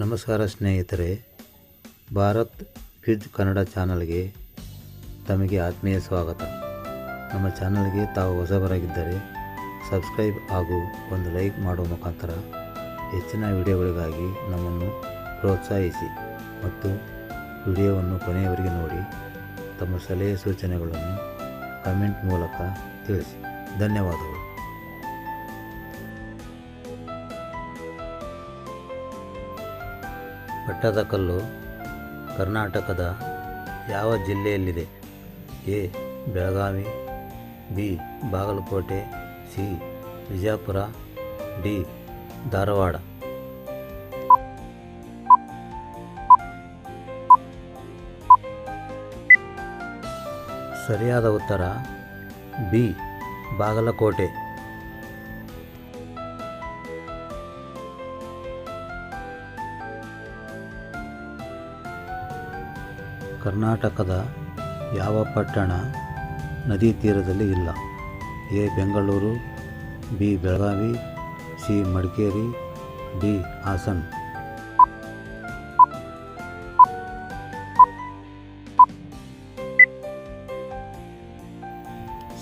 ನಮಸ್ಕಾರ ಸ್ನೇಹಿತರೆ, ಭಾರತ್ ಕ್ವಿಜ್ ಕನ್ನಡ ಚಾನಲ್ಗೆ ತಮಗೆ ಆತ್ಮೀಯ ಸ್ವಾಗತ. ನಮ್ಮ ಚಾನಲ್ಗೆ ತಾವು ಹೊಸಬರಾಗಿದ್ದರೆ ಸಬ್ಸ್ಕ್ರೈಬ್ ಹಾಗೂ ಒಂದು ಲೈಕ್ ಮಾಡುವ ಮುಖಾಂತರ ಹೆಚ್ಚಿನ ವಿಡಿಯೋಗಳಿಗಾಗಿ ನಮ್ಮನ್ನು ಪ್ರೋತ್ಸಾಹಿಸಿ ಮತ್ತು ವಿಡಿಯೋವನ್ನು ಕೊನೆಯವರೆಗೆ ನೋಡಿ, ತಮ್ಮ ಸಲಹೆ ಸೂಚನೆಗಳನ್ನು ಕಮೆಂಟ್ ಮೂಲಕ ತಿಳಿಸಿ. ಧನ್ಯವಾದಗಳು. ಪಟ್ಟದಕಲ್ಲು ಕರ್ನಾಟಕದ ಯಾವ ಜಿಲ್ಲೆಯಲ್ಲಿದೆ? A. Belagavi, B. Bagalkot, C. Vijayapura D. Dharwad. ಸರಿಯಾದ ಉತ್ತರ, ಬಿ. ಬಾಗಲಕೋಟೆ. ಕರ್ನಾಟಕದ ಯಾವ ಪಟ್ಟಣ ನದಿ ತೀರದಲ್ಲಿ ಇಲ್ಲ. A. Bengaluru, B. Belagavi, C. Madikeri, D. Hassan.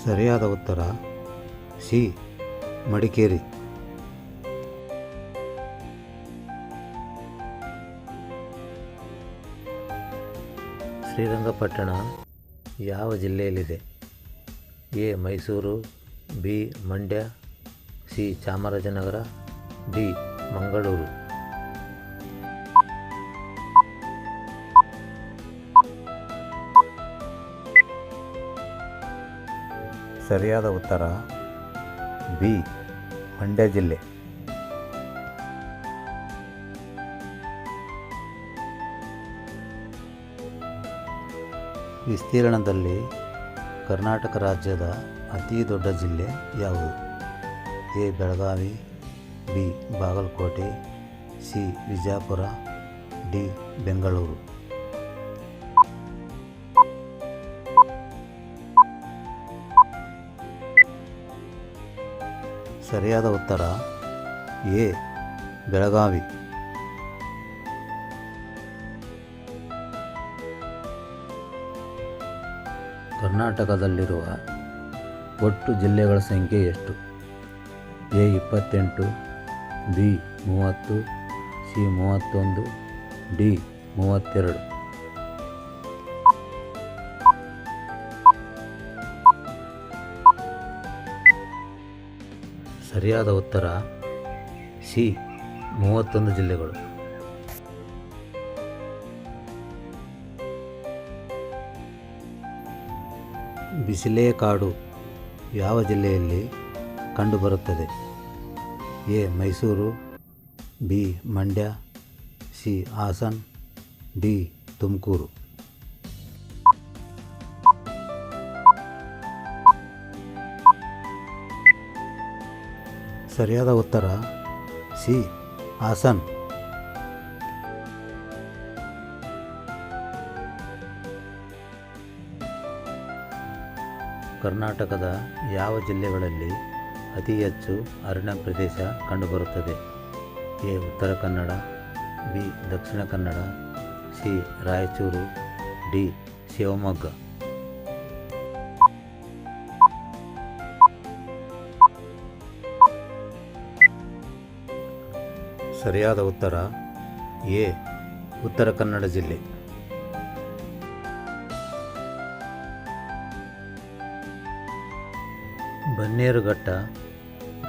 ಸರಿಯಾದ ಉತ್ತರ ಸಿ. ಮಡಿಕೇರಿ. ಶ್ರೀರಂಗಪಟ್ಟಣ ಯಾವ ಜಿಲ್ಲೆಯಲ್ಲಿದೆ? A. Mysuru, B. Mandya, C. Chamarajanagar, D. Mangaluru. ಸರಿಯಾದ ಉತ್ತರ ಬಿ. ಮಂಡ್ಯ ಜಿಲ್ಲೆ. ವಿಸ್ತೀರ್ಣದಲ್ಲಿ ಕರ್ನಾಟಕ ರಾಜ್ಯದ ಅತಿ ದೊಡ್ಡ ಜಿಲ್ಲೆ ಯಾವುದು? A. Belagavi, B. Bagalkot, C. Vijayapura D. Bengaluru. ಸರಿಯಾದ ಉತ್ತರ ಎ. ಬೆಳಗಾವಿ. ಕರ್ನಾಟಕದಲ್ಲಿರುವ ಒಟ್ಟು ಜಿಲ್ಲೆಗಳ ಸಂಖ್ಯೆ ಎಷ್ಟು? ಎ ಇಪ್ಪತ್ತೆಂಟು, ಬಿ ಮೂವತ್ತು, ಸಿ ಮೂವತ್ತೊಂದು, ಡಿ ಮೂವತ್ತೆರಡು. ಸರಿಯಾದ ಉತ್ತರ ಸಿ ಮೂವತ್ತೊಂದು ಜಿಲ್ಲೆಗಳು. ಬಿಸಿಲೇಕಾಡು ಯಾವ ಜಿಲ್ಲೆಯಲ್ಲಿ ಕಂಡುಬರುತ್ತದೆ? A. Mysuru, B. Mandya, C. Hassan, D. Tumakuru. ಸರಿಯಾದ ಉತ್ತರ ಸಿ. ಹಾಸನ್. ಕರ್ನಾಟಕದ ಯಾವ ಜಿಲ್ಲೆಗಳಲ್ಲಿ ಅತಿ ಹೆಚ್ಚು ಅರಣ್ಯ ಪ್ರದೇಶ ಕಂಡುಬರುತ್ತದೆ? A. Uttara Kannada, B. Dakshina Kannada, C. Raichur, D. Shivamogga. ಸರಿಯಾದ ಉತ್ತರ ಎ. ಉತ್ತರ ಕನ್ನಡ ಜಿಲ್ಲೆ. ಬನ್ನೇರುಘಟ್ಟ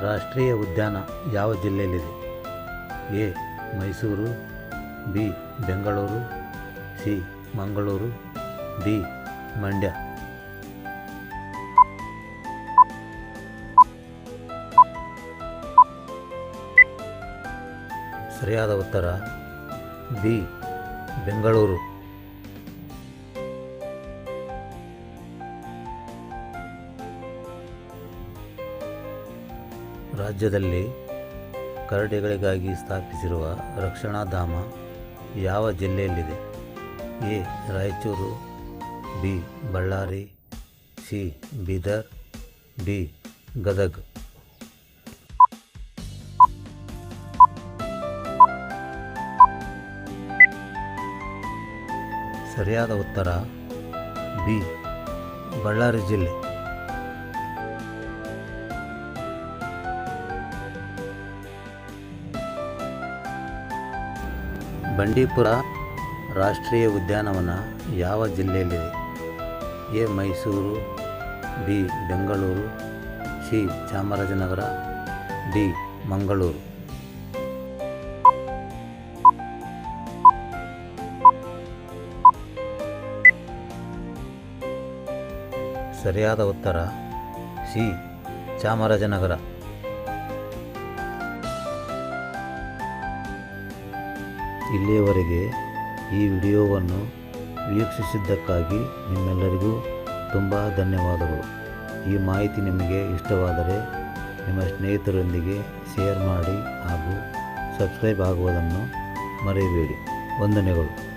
ರಾಷ್ಟ್ರೀಯ ಉದ್ಯಾನ ಯಾವ ಜಿಲ್ಲೆಯಲ್ಲಿದೆ? A. Mysuru, B. Bengaluru, C. Mangaluru, D. Mandya. ಸರಿಯಾದ ಉತ್ತರ, ಬಿ. ಬೆಂಗಳೂರು. ರಾಜ್ಯದಲ್ಲಿ ಕರಡಿಗಳಿಗಾಗಿ ಸ್ಥಾಪಿಸಿರುವ ರಕ್ಷಣಾಧಾಮ ಯಾವ ಜಿಲ್ಲೆಯಲ್ಲಿದೆ? A. Raichur, B. Ballari, C. Bidar, D. Gadag. ಸರಿಯಾದ ಉತ್ತರ, ಬಿ. ಬಳ್ಳಾರಿ ಜಿಲ್ಲೆ. ಬಂಡೀಪುರ ರಾಷ್ಟ್ರೀಯ ಉದ್ಯಾನವನ ಯಾವ ಜಿಲ್ಲೆಯಲ್ಲಿದೆ? A. Mysuru, B. Bengaluru, C. Chamarajanagar, D. Mangaluru. ಸರಿಯಾದ ಉತ್ತರ ಸಿ. ಚಾಮರಾಜನಗರ. ಇಲ್ಲಿಯವರೆಗೆ ಈ ವಿಡಿಯೋವನ್ನು ವೀಕ್ಷಿಸಿದ್ದಕ್ಕಾಗಿ ನಿಮ್ಮೆಲ್ಲರಿಗೂ ತುಂಬ ಧನ್ಯವಾದಗಳು. ಈ ಮಾಹಿತಿ ನಿಮಗೆ ಇಷ್ಟವಾದರೆ ನಿಮ್ಮ ಸ್ನೇಹಿತರೊಂದಿಗೆ ಶೇರ್ ಮಾಡಿ ಹಾಗೂ ಸಬ್ಸ್ಕ್ರೈಬ್ ಆಗುವುದನ್ನು ಮರೆಯಬೇಡಿ. ವಂದನೆಗಳು.